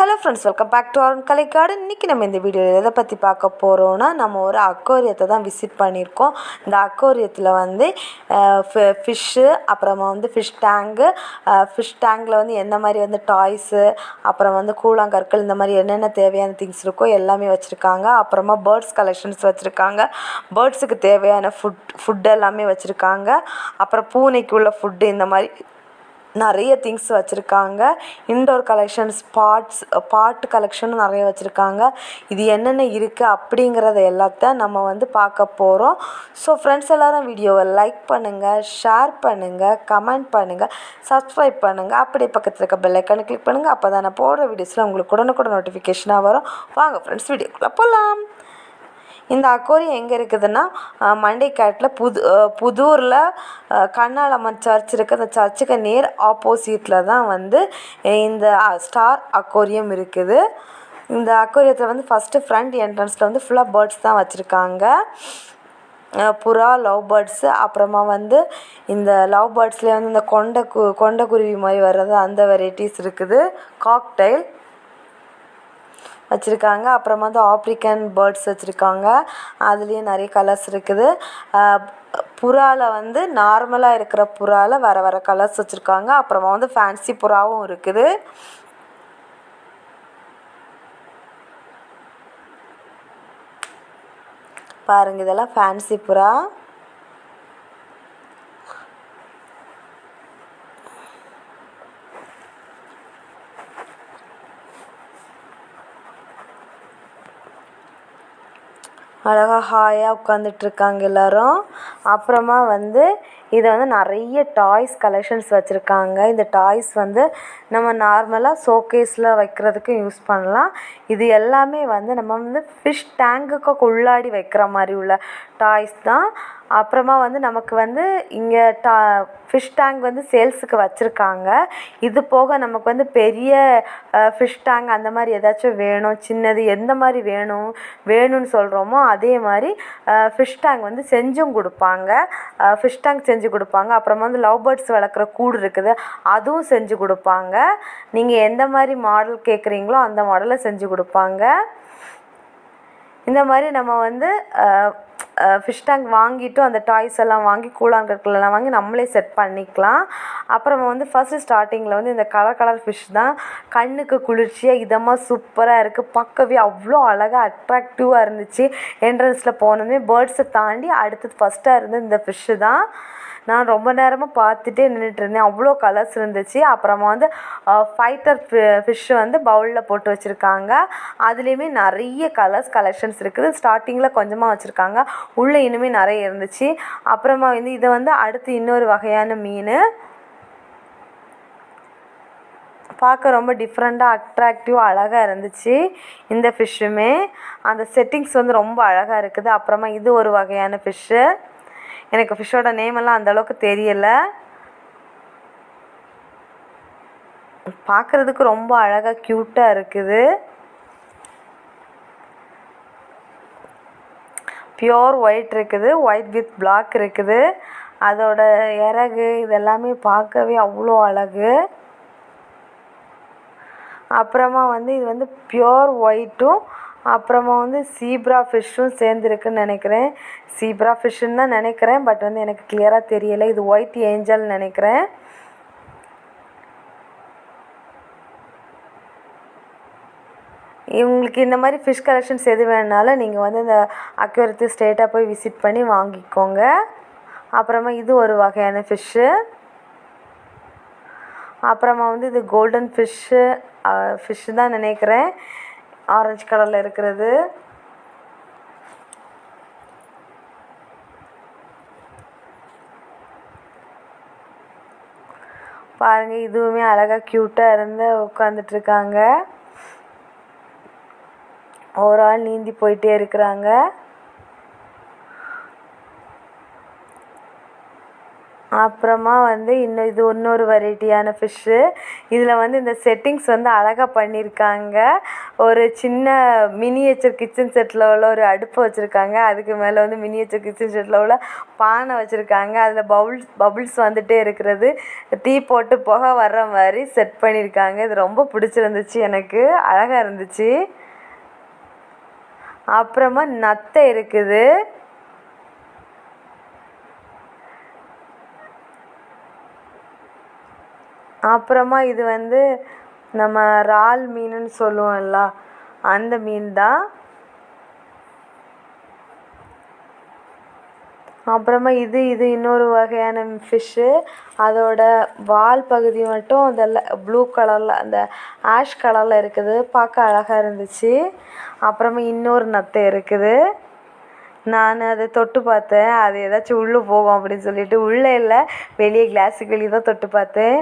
Hello friends welcome back to Arun Kalaikkadu இன்றைக்கி நம்ம இந்த வீடியோவில் எதை பற்றி பார்க்க போகிறோன்னா நம்ம ஒரு அக்கோரியத்தை தான் விசிட் பண்ணியிருக்கோம். இந்த அக்கோரியத்தில் வந்து ஃபிஷ்ஷு அப்புறமா வந்து ஃபிஷ் டேங்கு ஃபிஷ் டேங்கில் வந்து என்ன மாதிரி வந்து டாய்ஸு அப்புறம் வந்து கூழாங்கற்கள் இந்த மாதிரி என்னென்ன தேவையான திங்ஸ் இருக்கோ எல்லாமே வச்சுருக்காங்க. அப்புறமா பேர்ட்ஸ் கலெக்ஷன்ஸ் வச்சுருக்காங்க. பேர்ட்ஸுக்கு தேவையான ஃபுட் ஃபுட் எல்லாமே வச்சுருக்காங்க. அப்புறம் பூனைக்கு உள்ள ஃபுட்டு இந்த மாதிரி நிறைய திங்ஸ் வச்சுருக்காங்க. இன்டோர் கலெக்ஷன்ஸ் பாட்ஸ் பாட் கலெக்ஷனும் நிறைய வச்சுருக்காங்க. இது என்னென்ன இருக்குது அப்படிங்கிறத எல்லாத்தையும் நம்ம வந்து பார்க்க போகிறோம் ஸோ ஃப்ரெண்ட்ஸ் எல்லோரும் வீடியோவை லைக் பண்ணுங்கள் ஷேர் பண்ணுங்கள் கமெண்ட் பண்ணுங்கள் சப்ஸ்கிரைப் பண்ணுங்கள் அப்படியே பக்கத்தில் இருக்க பெல்லைக்கானு கிளிக் பண்ணுங்கள் அப்போ தான் நான் போடுற வீடியோஸில் உங்களுக்கு உடனுக்குடன் நோட்டிஃபிகேஷனாக வரும். வாங்க ஃப்ரெண்ட்ஸ் வீடியோக்குள்ளே போகலாம் இந்த அக்கோரியம் எங்கே இருக்குதுன்னா மண்டைக்காட்டில் புது புதூரில் கண்ணாலம்மன் சர்ச் இருக்குது அந்த சர்ச்சுக்கு நேர் ஆப்போசிட்டில் தான் வந்து இந்த ஸ்டார் அக்கோரியம் இருக்குது. இந்த அக்கோரியத்தில் வந்து ஃபஸ்ட்டு ஃப்ரண்ட் என்ட்ரன்ஸில் வந்து ஃபுல்லாக பேர்ட்ஸ் தான் வச்சுருக்காங்க. புறா லவ் பேர்ட்ஸு அப்புறமா வந்து இந்த லவ் பேர்ட்ஸ்லேயே வந்து இந்த கொண்ட கு கொண்ட குருவி மாதிரி வர்றது அந்த வெரைட்டிஸ் இருக்குது. காக்டைல் வச்சுருக்காங்க. அப்புறமா வந்து ஆப்ரிக்கன் பேர்ட்ஸ் வச்சுருக்காங்க. அதுலேயும் நிறைய கலர்ஸ் இருக்குது. புறாவில் வந்து நார்மலாக இருக்கிற புறாவில் வர வர கலர்ஸ் வச்சுருக்காங்க. அப்புறமா வந்து ஃபேன்சி புறாவும் இருக்குது. பாருங்கள் இதெல்லாம் ஃபேன்சி புறா. அழகாக ஹாயாக உட்காந்துட்ருக்காங்க எல்லோரும். அப்புறமா வந்து இதை வந்து நிறைய டாய்ஸ் கலெக்ஷன்ஸ் வச்சுருக்காங்க. இந்த டாய்ஸ் வந்து நம்ம நார்மலாக ஷோகேஸில் வைக்கிறதுக்கும் யூஸ் பண்ணலாம். இது எல்லாமே வந்து நம்ம வந்து ஃபிஷ் டேங்குக்கு உள்ளாடி வைக்கிற மாதிரி உள்ள டாய்ஸ் தான். அப்புறமா வந்து நமக்கு வந்து இங்கே டா ஃபிஷ் டேங்க் வந்து சேல்ஸுக்கு வச்சுருக்காங்க. இது போக நமக்கு வந்து பெரிய ஃபிஷ் டேங்க் அந்த மாதிரி ஏதாச்சும் வேணும் சின்னது எந்த மாதிரி வேணும் வேணும்னு சொல்கிறோமோ அதே மாதிரி ஃபிஷ் டேங்க் வந்து செஞ்சும் கொடுப்பாங்க. ஃபிஷ் டேங்க் செஞ்சு கொடுப்பாங்க. அப்புறமா வந்து லவ் பேர்ட்ஸ் வளர்க்குற கூடு இருக்குது அதுவும் செஞ்சு கொடுப்பாங்க. நீங்கள் எந்த மாதிரி மாடல் கேட்குறீங்களோ அந்த மாடலில் செஞ்சு கொடுப்பாங்க. இந்த மாதிரி நம்ம வந்து ஃபிஷ் டேங்க் வாங்கிட்டும் அந்த டாய்ஸ் எல்லாம் வாங்கி கூழாங்கற்கள் எல்லாம் வாங்கி நம்மளே செட் பண்ணிக்கலாம். அப்புறம் வந்து ஃபஸ்ட்டு ஸ்டார்டிங்கில் வந்து இந்த கலர் கலர் ஃபிஷ் தான். கண்ணுக்கு குளிர்ச்சியாக இதமாக சூப்பராக இருக்குது பார்க்கவே அவ்வளோ அழகாக அட்ராக்டிவாக இருந்துச்சு. என்ட்ரன்ஸில் போனதுமே பேர்ட்ஸை தாண்டி அடுத்தது ஃபஸ்ட்டாக இருந்தது இந்த ஃபிஷ்ஷு தான். நான் ரொம்ப நேரமாக பார்த்துட்டே நின்றுட்டுருந்தேன் அவ்வளோ கலர்ஸ் இருந்துச்சு. அப்புறமா வந்து ஃபைட்டர் ஃபிஷ் வந்து பவுலில் போட்டு வச்சுருக்காங்க. அதுலேயுமே நிறைய கலர்ஸ் கலெக்ஷன்ஸ் இருக்குது. ஸ்டார்டிங்கில் கொஞ்சமாக வச்சுருக்காங்க. உள்ளே இன்னுமே நிறைய இருந்துச்சு. அப்புறமா வந்து இதை வந்து அடுத்து இன்னொரு வகையான மீன். பார்க்க ரொம்ப டிஃப்ரெண்ட்டாக அட்ராக்டிவாக அழகாக இருந்துச்சு இந்த ஃபிஷ்ஷுமே அந்த செட்டிங்ஸ் வந்து ரொம்ப அழகாக இருக்குது. அப்புறமா இது ஒரு வகையான ஃபிஷ்ஷு எனக்கு ஃபிஷ்ஷோட நேமெல்லாம் அந்தளவுக்கு தெரியலை. பார்க்குறதுக்கு ரொம்ப அழகாக க்யூட்டாக இருக்குது. பியோர் ஒயிட் இருக்குது. ஒயிட் வித் பிளாக் இருக்குது. அதோட இறகு இதெல்லாமே பார்க்கவே அவ்வளோ அழகு. அப்புறமா வந்து இது வந்து பியோர் ஒயிட்டும் அப்புறமா வந்து சீப்ரா ஃபிஷ்ஷும் சேர்ந்துருக்குன்னு நினைக்கிறேன். சீப்ரா ஃபிஷ்ஷுன்னு தான் நினைக்கிறேன். பட் வந்து எனக்கு கிளியராக தெரியலை. இது ஒயிட் ஏஞ்சல் நினைக்கிறேன். இவங்களுக்கு இந்த மாதிரி ஃபிஷ் கலெக்ஷன்ஸ் எது வேணுனாலும் நீங்கள் வந்து இந்த அக்யூரத்தை ஸ்டேட்டாக போய் விசிட் பண்ணி வாங்கிக்கோங்க. அப்புறமா இது ஒரு வகையான ஃபிஷ்ஷு அப்புறமா வந்து இது கோல்டன் ஃபிஷ்ஷு ஃபிஷ்ஷு தான் நினைக்கிறேன். ஆரஞ்சு கலரில் இருக்கிறது. பாருங்கள் இதுவுமே அழகாக க்யூட்டாக இருந்து உட்காந்துட்ருக்காங்க ஒரு ஆள் நீந்தி போயிட்டே இருக்கிறாங்க. அப்புறமா வந்து இன்னும் இது இன்னொரு வெரைட்டியான ஃபிஷ்ஷு இதில் வந்து இந்த செட்டிங்ஸ் வந்து அழகாக பண்ணியிருக்காங்க ஒரு சின்ன மினியேச்சர் கிச்சன் செட்டில் உள்ள ஒரு அடுப்பு வச்சுருக்காங்க. அதுக்கு மேலே வந்து மினியேச்சர் கிச்சன் செட்டில் உள்ள பானை வச்சுருக்காங்க. அதில் பவுல்ஸ் பபுள்ஸ் வந்துகிட்டே இருக்கிறது. தீ போட்டு புகை வர்ற மாதிரி செட் பண்ணியிருக்காங்க இது ரொம்ப பிடிச்சிருந்துச்சி எனக்கு. அழகாக இருந்துச்சு. அப்புறமா நத்தை இருக்குது. அப்புறமா இது வந்து நம்ம இறால் மீனுன்னு சொல்லுவோம்ல அந்த மீன் தான் அப்புறமா இது இது இன்னொரு வகையான ஃபிஷ்ஷு அதோடய வால் பகுதி மட்டும் அதில் ப்ளூ கலரில் அந்த ஆஷ் கலரில் இருக்குது. பார்க்க அழகாக இருந்துச்சு. அப்புறமா இன்னொரு நத்தை இருக்குது. நான் அதை தொட்டு பார்த்தேன். அது ஏதாச்சும் உள்ளே போகும் அப்படின்னு சொல்லிட்டு உள்ளே இல்லை. வெளியே கிளாஸுக்கு வெளியே தான் தொட்டு பார்த்தேன்.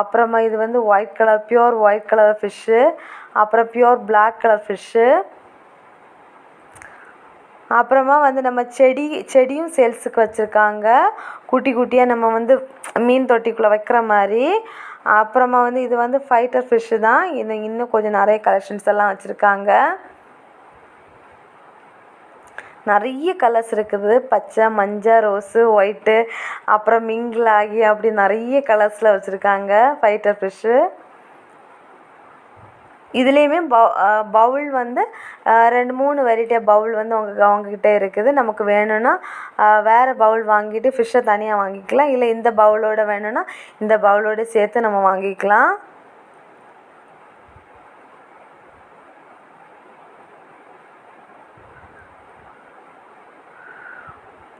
அப்புறமா இது வந்து white colour pure white colour fish அப்புறம் ப்யூர் பிளாக் கலர் ஃபிஷ்ஷு அப்புறமா வந்து நம்ம செடி செடியும் சேல்ஸுக்கு வச்சுருக்காங்க. குட்டி குட்டியாக நம்ம வந்து மீன் தொட்டிக்குள்ளே வைக்கிற மாதிரி. அப்புறமா வந்து இது வந்து ஃபைட்டர் ஃபிஷ்ஷு தான். இன்னும் இன்னும் கொஞ்சம் நிறைய கலெக்ஷன்ஸ் எல்லாம் வச்சுருக்காங்க. நிறைய கலர்ஸ் இருக்குது. பச்சை மஞ்சள் ரோஸு ஒயிட்டு அப்புறம் மிங்கிள் ஆகி அப்படி நிறைய கலர்ஸில் வச்சுருக்காங்க. ஃபைட்டர் ஃபிஷ்ஷு இதுலேயுமே பவுல் வந்து ரெண்டு மூணு வெரைட்டியாக பவுல் வந்து அவங்க அவங்கக்கிட்ட இருக்குது. நமக்கு வேணும்னா வேறு பவுல் வாங்கிட்டு ஃபிஷ்ஷை தனியாக வாங்கிக்கலாம். இல்லை இந்த பவுலோடு வேணும்னா இந்த பவுலோடு சேர்த்து நம்ம வாங்கிக்கலாம்.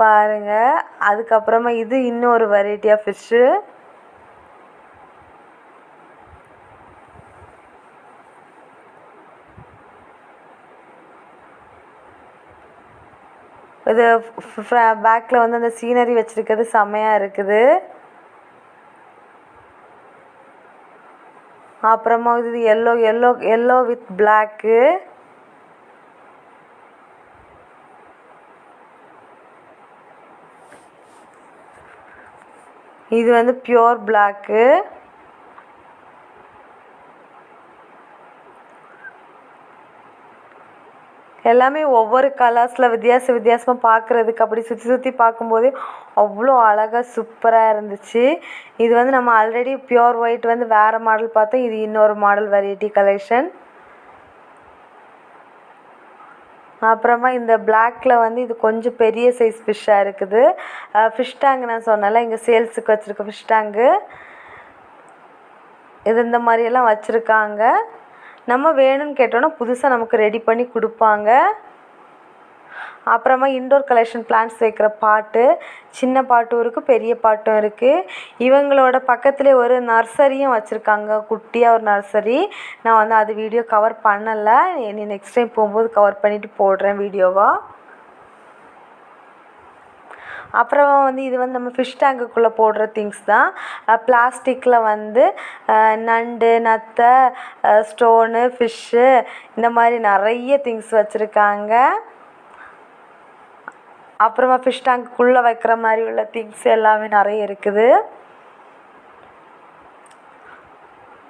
பாருங்கள் அதுக்கப்புறமா இது இன்னொரு வெரைட்டி ஆஃப் ஃபிஷ்ஷு இது பேக்கில் வந்து அந்த சீனரி வச்சுருக்கிறது செம்மையாக இருக்குது. அப்புறமா இது yellow yellow yellow with black இது வந்து ப்யூர் பிளாக்கு எல்லாமே ஒவ்வொரு கலர்ஸில் வித்தியாச வித்தியாசமாக பார்க்குறதுக்கு அப்படி சுற்றி சுற்றி பார்க்கும்போது அவ்வளோ அழகாக சூப்பராக இருந்துச்சு. இது வந்து நம்ம ஆல்ரெடி ப்யூர் ஒயிட் வந்து வேறு மாடல் பார்த்தோம். இது இன்னொரு மாடல் வெரைட்டி கலெக்ஷன் அப்புறமா இந்த பிளாக்கில் வந்து இது கொஞ்சம் பெரிய சைஸ் ஃபிஷ்ஷாக இருக்குது. ஃபிஷ் டேங்க் நான் சொன்னேன்ல இங்கே சேல்ஸுக்கு வச்சுருக்க ஃபிஷ் டேங்கு இது இந்த மாதிரியெல்லாம் வச்சுருக்காங்க. நம்ம வேணும்னு கேட்டோன்னா புதுசாக நமக்கு ரெடி பண்ணி கொடுப்பாங்க. அப்புறமா இன்டோர் கலெக்ஷன் பிளான்ட்ஸ் வைக்கிற பாட்டு சின்ன பாட்டும் இருக்குது பெரிய பாட்டும் இருக்குது இவங்களோட பக்கத்துலேயே ஒரு நர்சரியும் வச்சுருக்காங்க. குட்டியாக ஒரு நர்சரி. நான் வந்து அது வீடியோ கவர் பண்ணலை. இனி நெக்ஸ்ட் டைம் போகும்போது கவர் பண்ணிவிட்டு போடுறேன் வீடியோவாக அப்புறமா வந்து இது வந்து நம்ம ஃபிஷ் டேங்குக்குள்ளே போடுற திங்ஸ் தான். பிளாஸ்டிக்கில் வந்து நண்டு நத்தை ஸ்டோனு ஃபிஷ்ஷு இந்த மாதிரி நிறைய திங்ஸ் வச்சுருக்காங்க. அப்புறமா ஃபிஷ் டேங்க்குள்ளே வைக்கிற மாதிரி உள்ள திங்ஸ் எல்லாமே நிறைய இருக்குது.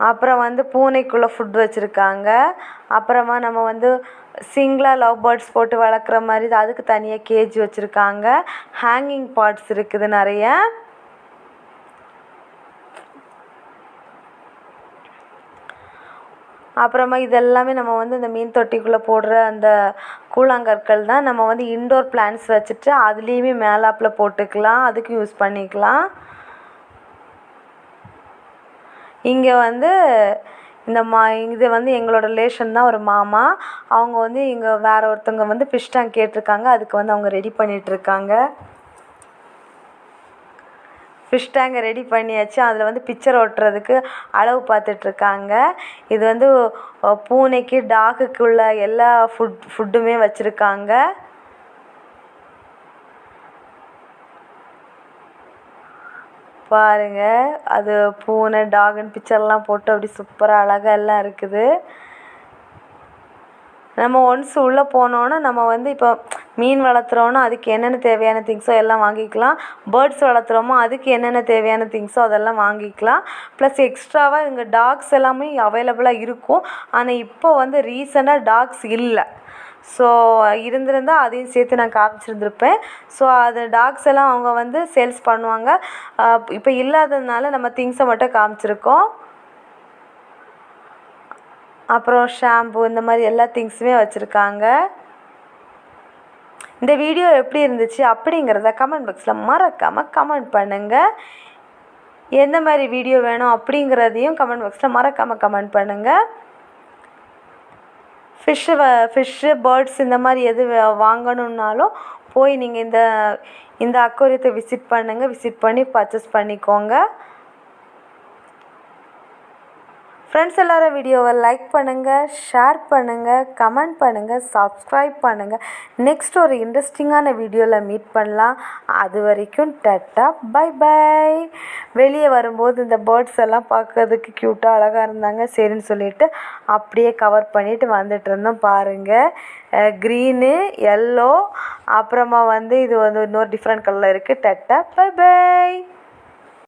அப்புறம் வந்து பூனைக்குள்ளே ஃபுட் வச்சுருக்காங்க. அப்புறமா நம்ம வந்து சிங்கிளாக லவ் பேர்ட்ஸ் போட்டு வளர்க்குற மாதிரி அதுக்கு தனியாக கேஜ் வச்சுருக்காங்க. ஹேங்கிங் பார்ட்ஸ் இருக்குது நிறைய. அப்புறமா இதெல்லாமே நம்ம வந்து இந்த மீன் தொட்டிக்குள்ளே போடுற அந்த கூழாங்கற்கள் தான் நம்ம வந்து இன்டோர் பிளான்ட்ஸ் வச்சுட்டு அதுலேயுமே மேலாப்பில் போட்டுக்கலாம். அதுக்கும் யூஸ் பண்ணிக்கலாம். இங்கே வந்து இந்த மா இது வந்து எங்களோட ரிலேஷன் தான் ஒரு மாமா. அவங்க வந்து இங்கே வேறு ஒருத்தவங்க வந்து ஃபிஷ் டேங்க் கேட்டிருக்காங்க. அதுக்கு வந்து அவங்க ரெடி பண்ணிகிட்ருக்காங்க ஃபிஷ் டேங்கை ரெடி பண்ணியாச்சு. அதில் வந்து பிக்சர் ஒட்டுறதுக்கு அளவு பார்த்துட்ருக்காங்க. இது வந்து பூனைக்கு டாகுக்கு உள்ள எல்லா ஃபுட் ஃபுட்டுமே வச்சுருக்காங்க. பாருங்கள் அது பூனை டாகுன்னு பிக்சர்லாம் போட்டு அப்படி சூப்பராக அழகாக எல்லாம் இருக்குது. நம்ம ஒன்ஸ் உள்ளே போனோன்னே நம்ம வந்து இப்போ மீன் வளர்த்துறோன்னா அதுக்கு என்னென்ன தேவையான திங்ஸோ எல்லாம் வாங்கிக்கலாம். பேர்ட்ஸ் வளர்த்துறோமோ அதுக்கு என்னென்ன தேவையான திங்ஸோ அதெல்லாம் வாங்கிக்கலாம். ப்ளஸ் எக்ஸ்ட்ராவாக இங்கே டாக்ஸ் எல்லாமே அவைலபிளாக இருக்கும். ஆனால் இப்போ வந்து ரீசெண்டாக டாக்ஸ் இல்லை. ஸோ இருந்திருந்தா அதையும் சேர்த்து நான் காமிச்சிருந்துருப்பேன். ஸோ அது டாக்ஸ் எல்லாம் அவங்க வந்து சேல்ஸ் பண்ணுவாங்க. இப்போ இல்லாததுனால நம்ம திங்ஸை மட்டும் காமிச்சிருக்கோம். அப்புறம் ஷாம்பு இந்த மாதிரி எல்லா திங்ஸுமே வச்சுருக்காங்க. இந்த வீடியோ எப்படி இருந்துச்சு அப்படிங்கிறத கமெண்ட் பாக்ஸில் மறக்காமல் கமெண்ட் பண்ணுங்கள் எந்த மாதிரி வீடியோ வேணும் அப்படிங்கிறதையும் கமெண்ட் பாக்ஸில் மறக்காமல் கமெண்ட் பண்ணுங்கள் ஃபிஷ்ஷு வ ஃபிஷ்ஷு பேர்ட்ஸ் இந்த மாதிரி எது வாங்கணுன்னாலும் போய் நீங்கள் இந்த இந்த அக்கோரியத்தை விசிட் பண்ணுங்கள் விசிட் பண்ணி பர்ச்சேஸ் பண்ணிக்கோங்க. ஃப்ரெண்ட்ஸ் எல்லாரும் வீடியோவை லைக் பண்ணுங்கள் ஷேர் பண்ணுங்கள் கமெண்ட் பண்ணுங்கள் சப்ஸ்கிரைப் பண்ணுங்கள் நெக்ஸ்ட் ஒரு இன்ட்ரெஸ்டிங்கான வீடியோவில் மீட் பண்ணலாம். அது வரைக்கும் டட்டா பை பை வெளியே வரும்போது இந்த பேர்ட்ஸ் எல்லாம் பார்க்கறதுக்கு க்யூட்டாக அழகாக இருந்தாங்க. சரின்னு சொல்லிட்டு அப்படியே கவர் பண்ணிட்டு வந்துட்டு இருந்தோம் பாருங்கள் க்ரீனு எல்லோ அப்புறமா வந்து இது வந்து இன்னொரு டிஃப்ரெண்ட் கலரில் இருக்குது டட்டா பை பை